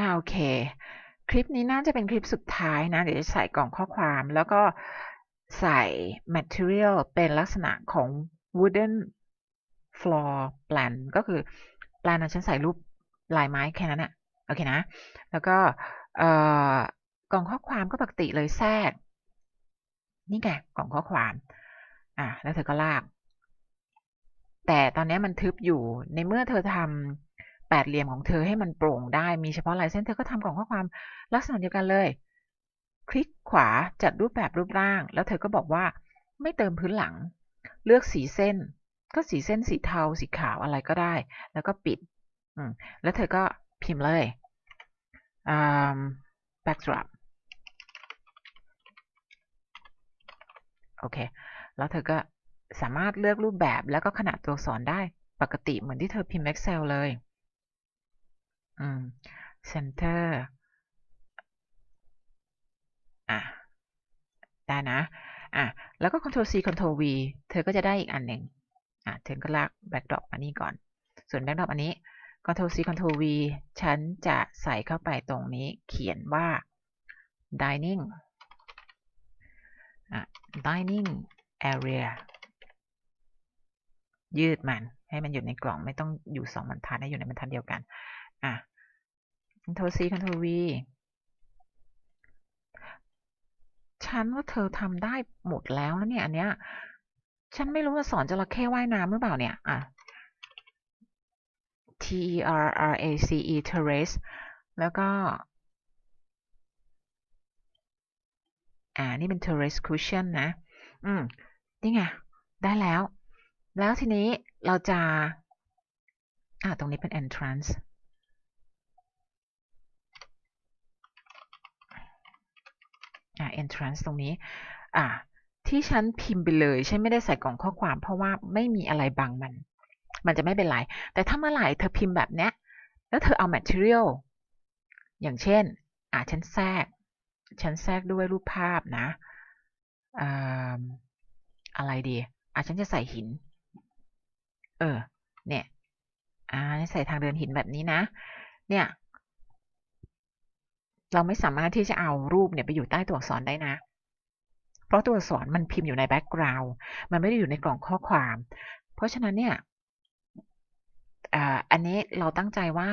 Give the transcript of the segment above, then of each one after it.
อ่าโอเค คลิปนี้น่าจะเป็นคลิปสุดท้ายนะ เดี๋ยวจะใส่กล่องข้อความแล้วก็ใส่ material เป็นลักษณะของ wooden floor plan ก็คือ plan นะฉันใส่รูปลายไม้แค่นั้นอะโอเคนะ แล้วก็กล่องข้อความก็ปกติเลยแทรก นี่ไงกล่องข้อความอะแล้วเธอก็ลาก แต่ตอนนี้มันทึบอยู่ในเมื่อเธอทำ แปดเหลี่ยมของเธอให้มันโปร่งได้มีเฉพาะลายเส้นเธอก็ทำกล่องข้อความลักษณะเดียวกันเลย คลิกขวาจัดรูปแบบรูปร่าง แล้วเธอก็บอกว่าไม่เติมพื้นหลัง เลือกสีเส้น ก็สีเส้นสีเทาสีขาวอะไรก็ได้ แล้วก็ปิดแล้วเธอก็พิมพ์เลย backdrop โอเค แล้วเธอก็สามารถเลือกรูปแบบแล้วก็ขนาดตัวอักษรได้ปกติเหมือนที่เธอพิมพ์ Excel เลย อืม center อะ ได้นะ อะ แล้วก็ Ctrl C Ctrl V เธอก็จะได้อีกอันหนึ่งอะเธอก็ลาก backdrop มานี่ก่อน ส่วน backdrop อันนี้ Ctrl C Ctrl V ฉันจะใส่เข้าไปตรงนี้เขียนว่า dining อะ dining area ยืดมัน ให้มันอยู่ในกล่องไม่ต้องอยู่สองบรรทัดให้อยู่ในบรรทัดเดียวกัน อะ Ctrl C Ctrl V ฉันว่าเธอทำได้หมดแล้วนะเนี่ยอันเนี้ย ฉันไม่รู้ว่าสอนจระเข้ว่ายน้ำหรือเปล่าเนี่ย อะ T E R R A C E terrace แล้วก็ อ่า นี่เป็น terrace cushion นะ อืม นี่ไง ได้แล้ว แล้วทีนี้เราจะ อ่า ตรงนี้เป็น entrance อ่า entrance ตรงนี้ อ่า ที่ฉันพิมพ์ไปเลย ฉันไม่ได้ใส่กล่องข้อความ เพราะว่าไม่มีอะไรบังมัน มันจะไม่เป็นไร แต่ถ้าเมื่อไหร่เธอพิมพ์แบบเนี้ย แล้วเธอเอา material อย่างเช่น อ่าฉันแทรก ฉันแทรกด้วยรูปภาพนะอะไรดี อะฉันจะใส่หิน เออ เนี่ย อ่าใส่ทางเดินหินแบบนี้นะ เนี่ย เราไม่สามารถที่จะเอารูปเนี่ยไปอยู่ใต้ตัวอักษรได้นะ เพราะตัวอักษรมันพิมพ์อยู่ในแบ็กกราวด์มันไม่ได้อยู่ในกล่องข้อความ เพราะฉะนั้นเนี่ยอันนี้เราตั้งใจว่า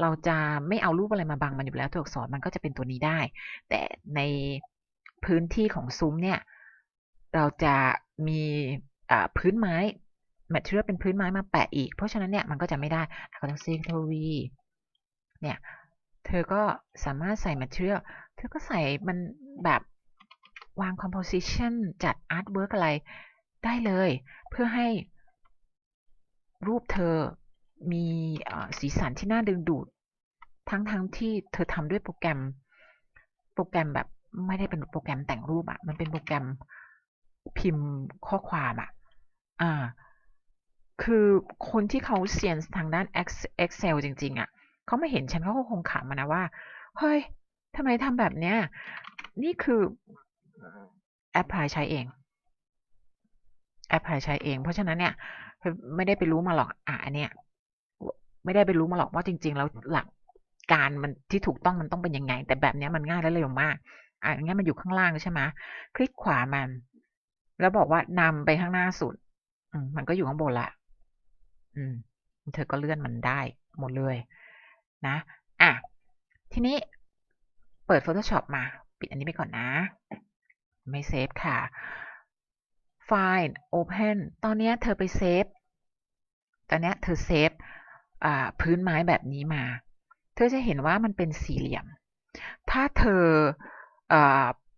เราจะไม่เอารูปอะไรมาบังมันอยู่แล้วตัวอักษรมันก็จะเป็นตัวนี้ได้ แต่ในพื้นที่ของซุ้มเนี่ย เราจะมีพื้นไม้ material เป็นพื้นไม้มาแปะอีก เพราะฉะนั้นเนี่ยมันก็จะไม่ได้ก็ต้อง c t r l V เนี่ย เธอก็สามารถใส่ material เธอก็ใส่มันแบบวาง composition จัด artwork อะไรได้เลย เพื่อให้รูปเธอมีสีสันที่น่าดึงดูด ทั้งทั้งที่เธอทำด้วยโปรแกรม โปรแกรมแบบไม่ได้เป็นโปรแกรมแต่งรูปอะมันเป็นโปรแกรมพิมพ์ข้อความอะอ่า คือคนที่เขาเซียนทางด้าน Excel จริง ๆอะ เขาไม่เห็นฉันเขาก็คงขำมานะว่า เฮ้ยทำไมทำแบบเนี้ย นี่คือแอปพลายใช้เองแอปพลายใช้เอง เพราะฉะนั้นเนี่ย ไม่ได้ไปรู้มาหรอกอะอันเนี้ยไม่ได้ไปรู้มาหรอกว่าจริง ๆ แล้วหลักการมันที่ถูกต้องมันต้องเป็นยังไง แต่แบบนี้มันง่ายและเร็วมากอะงั้นมันอยู่ข้างล่างใช่ไหมคลิกขวามัน แล้วบอกว่านำไปข้างหน้าสุด อืมมันก็อยู่ข้างบนละอืม เธอก็เลื่อนมันได้ หมดเลย นะอะทีนี้เปิด Photoshop มา ปิดอันนี้ไปก่อนนะ ไม่เซฟค่ะไฟล์ Open ตอนนี้เธอไปเซฟตอนนี้เธอเซฟพื้นไม้แบบนี้มา เธอจะเห็นว่ามันเป็นสี่เหลี่ยม ถ้าเธออ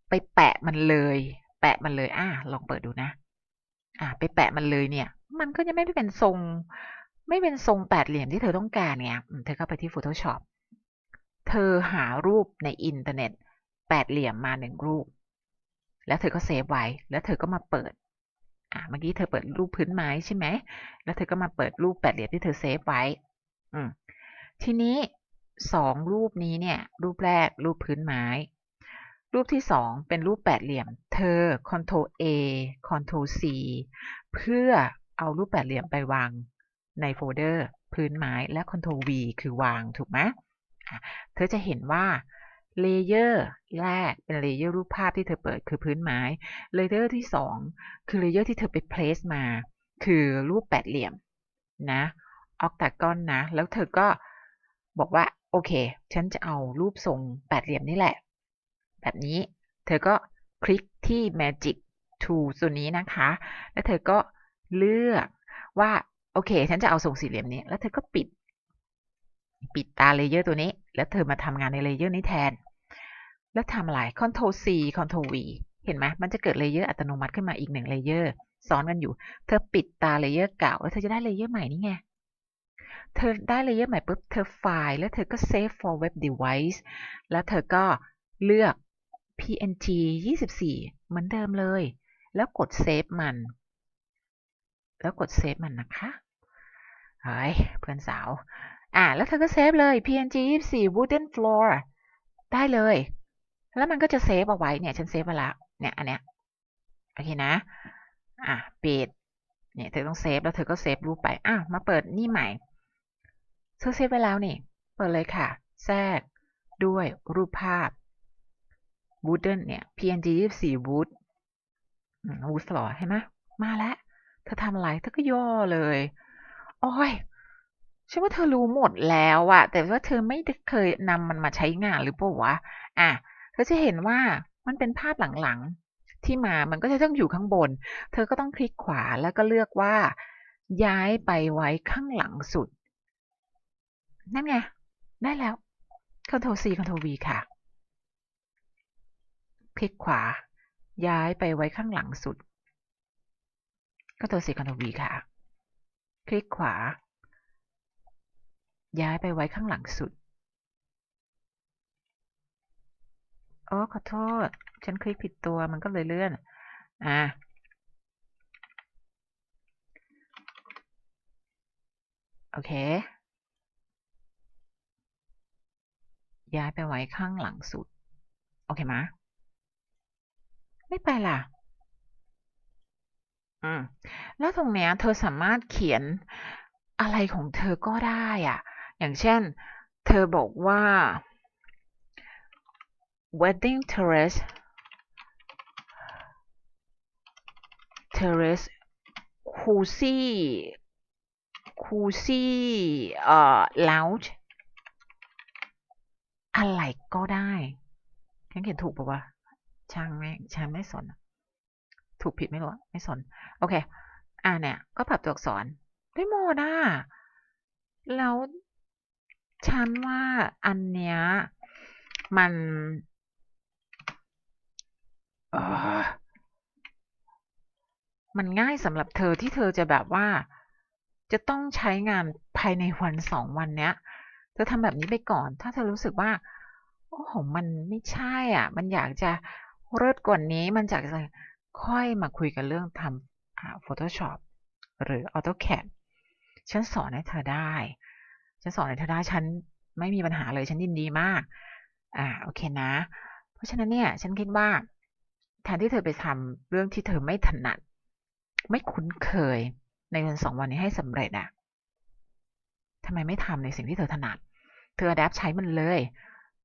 ไปแปะมันเลย แปะมันเลยอะลองเปิดดูนะ อะไปแปะมันเลยเนี่ย มันก็จะไม่ได้เป็นทรง ไม่เป็นทรงแปดเหลี่ยมที่เธอต้องการเนี่ยเธอเข้าไปที่ Photoshop เธอหารูปในอินเทอร์เน็ตแปดเหลี่ยมมาหนึ่งรูป แล้วเธอก็เซฟไว้ แล้วเธอก็มาเปิด อะเมื่อกี้เธอเปิดรูปพื้นไม้ใช่ไหม แล้วเธอก็มาเปิดรูปแปดเหลี่ยมที่เธอเซฟไว้ อืม ทีนี้สองรูปนี้เนี่ย รูปแรกรูปพื้นไม้ รูปที่สองเป็นรูปแปดเหลี่ยม เธอ Ctrl A Ctrl C เพื่อเอารูปแปดเหลี่ยมไปวาง ในโฟลเดอร์พื้นไม้และ Ctrl V คือวางถูกไหมเธอจะเห็นว่าเลเยอร์แรกเป็นเลเยอร์รูปภาพที่เธอเปิดคือพื้นไม้ เลเยอร์ที่สองคือเลเยอร์ที่เธอไป place มา คือรูปแปดเหลี่ยมนะออกตากอนนะ แล้วเธอก็บอกว่า โอเค ฉันจะเอารูปทรงแปดเหลี่ยมนี่แหละ แบบนี้เธอก็คลิกที่ magic tool ตัวนี้นะคะ แล้วเธอก็เลือกว่า โอเค ฉันจะเอาทรงสี่เหลี่ยมนี้ แล้วเธอก็ปิด ปิดตาเลเยอร์ตัวนี้ แล้วเธอมาทำงานในเลเยอร์นี้แทน แล้วทำอะไร Ctrl C Ctrl V เห็นไหมมันจะเกิดเลเยอร์อัตโนมัติขึ้นมาอีกหนึ่งเลเยอร์ซ้อนกันอยู่ เธอปิดตาเลเยอร์เก่า แล้วเธอจะได้เลเยอร์ใหม่นี่ไง เธอได้เลเยอร์ใหม่ปุ๊บ เธอไฟล์ แล้วเธอก็ save for web device แล้วเธอก็เลือก png 24 เหมือนเดิมเลย แล้วกด save มัน แล้วกด save มันนะคะเฮ้ยเพื่อนสาว อ่าแล้วเธอก็เซฟเลย png 24 wooden floor ได้เลย แล้วมันก็จะเซฟเอาไว้เนี่ย ฉันเซฟมาล้วเนี่ยอันเนี้ยโอเคนะ อะปิดเนี่ยเธอต้องเซฟแล้วเธอก็เซฟรูปไปอะมาเปิดนี่ใหม่เธอเซฟไปแล้วนี่ เปิดเลยค่ะ แทรกด้วยรูปภาพ wooden เนี่ย png 24 wood wood floor เห็นไหมมาแล้ว ธอทำอะไรเธอก็ย่อเลยโอ้ยฉันว่าเธอรู้หมดแล้วอะแต่ว่าเธอไม่เคยนำมันมาใช้งานหรือเปล่าวะอะเธอจะเห็นว่ามันเป็นภาพหลังๆ ที่มามันก็จะต้องอยู่ข้างบน เธอก็ต้องคลิกขวาแล้วก็เลือกว่า ย้ายไปไว้ข้างหลังสุด นั่นไง ได้แล้ว Ctrl C Ctrl V ค่ะ คลิกขวา ย้ายไปไว้ข้างหลังสุด Ctrl C Ctrl V ค่ะ คลิกขวา ย้ายไปไว้ข้างหลังสุด โอ้ขอโทษ ฉันคลิกผิดตัวมันก็เลยเลื่อน อ่าโอเค ย้ายไปไว้ข้างหลังสุด โอเคไหมไม่ไปล่ะ อืมแล้วตรงเนี้ย เธอสามารถเขียนอะไรของเธอก็ได้อะ อย่างเช่น เธอบอกว่า wedding terrace terrace cozy cozy เอ่อ lounge อะไรก็ได้ฉันเขียนถูกปะวะช่างแม่งฉันไม่สน ถูกผิดไม่รู้ไม่สน โอเค อ่าเนี่ย ก็ปรับตัวอักษรได้หมดอะแล้วฉันว่าอันเนี้ยมันเออมันง่ายสำหรับเธอที่เธอจะแบบว่า จะต้องใช้งานภายในวันสองวันเนี้ยเธอทำแบบนี้ไปก่อน ถ้าเธอรู้สึกว่าโอ้โหมันไม่ใช่อะ มันอยากจะเลิศกว่านี้มันอยากจะ ค่อยมาคุยกันเรื่องทำ Photoshop หรือ AutoCAD ฉันสอนให้เธอได้ ฉันสอนให้เธอได้ ฉันไม่มีปัญหาเลย ฉันยินดีมาก อ่า โอเคนะ เพราะฉะนั้นเนี่ย ฉันคิดว่า แทนที่เธอไปทำเรื่องที่เธอไม่ถนัด ไม่คุ้นเคย ในวันสองวันนี้ให้สำเร็จอะทำไมไม่ทำในสิ่งที่เธอถนัด เธออดแอปใช้มันเลย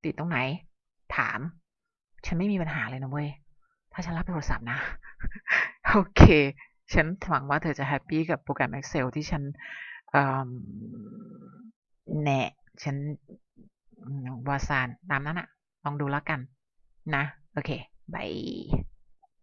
ติดตรงไหน ถาม ฉันไม่มีปัญหาเลยนะเว้ย ถ้าฉันรับโทรศัพท์นะ โอเค ฉันหวังว่าเธอจะแฮปปี้กับโปรแกรม Excel ที่ฉันแหนะฉันวาซานตามนั้นอะลองดูแล้วกัน นะ โอเคบาย